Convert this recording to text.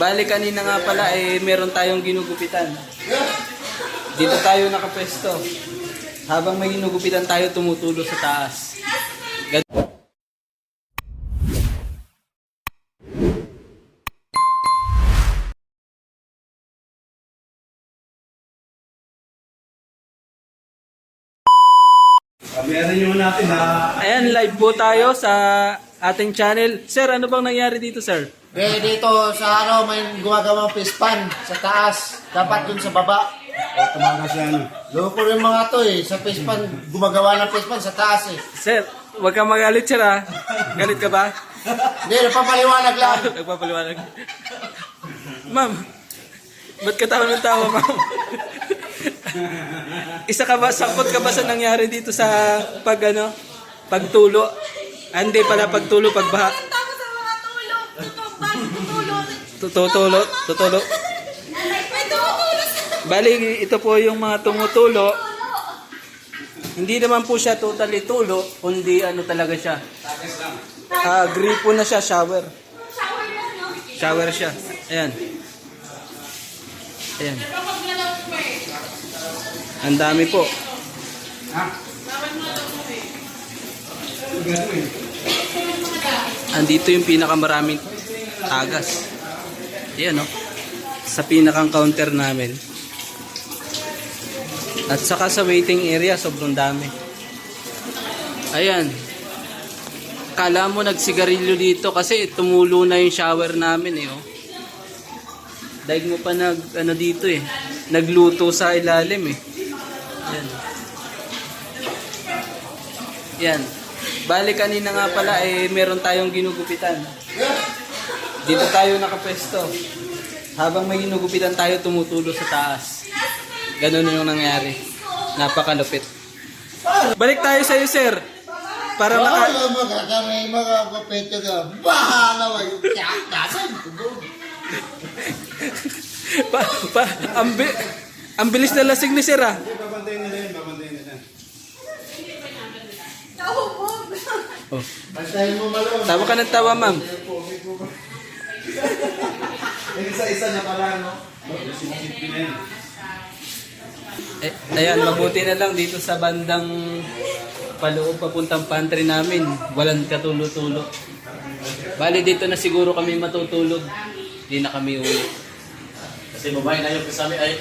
Bali kanina nga pala eh meron tayong ginugupitan. Dito tayo nakapwesto. Habang may ginugupitan tayo tumutulo sa taas. Gan- Meron nyo natin na Ayan, live po tayo sa ating channel. Sir, ano bang nangyari dito, sir? Eh, dito sa ano, may gumagawang pispan sa taas. Dapat dun sa baba. o, tumagas yan. Loko rin mga to eh. Sa pispan, gumagawa ng pispan sa taas eh. Sir, huwag kang magalit, sir, ha? Galit ka ba? Hindi, napapaliwanag lang. Nagpapaliwanag. Ma'am, ba't ka tawa ng tawa, ma'am? Isa ka ba, sakot ka ba sa nangyari dito sa pag ano, pagtulo? Ah, hindi pala pagtulo, pagbaha. Tutulo, tutulo. Bali, ito po yung mga tumutulo. Hindi naman po siya totally tulo, kundi ano talaga siya. Ah, gripo na siya, shower. shower siya. Ayan. Ayan. Ang dami po. Andito yung pinakamaraming tagas. Ayan no. Sa pinakang counter namin. At saka sa waiting area, sobrang dami. Ayan. Kala mo nagsigarilyo dito kasi tumulo na yung shower namin eh. Oh. Daig mo pa nag ano dito eh. Nagluto sa ilalim eh. Yan. Yan. Bali kanina nga pala eh meron tayong ginugupitan. Dito tayo nakapwesto. Habang may ginugupitan tayo tumutulo sa taas. Ganun yung nangyari. Napakalupit. Balik tayo sa iyo, sir. Para maka... Wala magkakamay, mga kapetyo ka. Bahala mo yung tiyakasan. pa, pa, ang, bi- ang bilis na lasing ni sir ah. Babantayin nila yun, babantayin nila. Oh. Bantayin mo malo. Tawa ka ng tawa, ma'am. Isa-isa na pala, no? Eh, ayan, mabuti na lang dito sa bandang paloob papuntang pantry namin. Walang katulo-tulo. Bali dito na siguro kami matutulog. Hindi na kami uwi. Kasi babae na yung kasama ay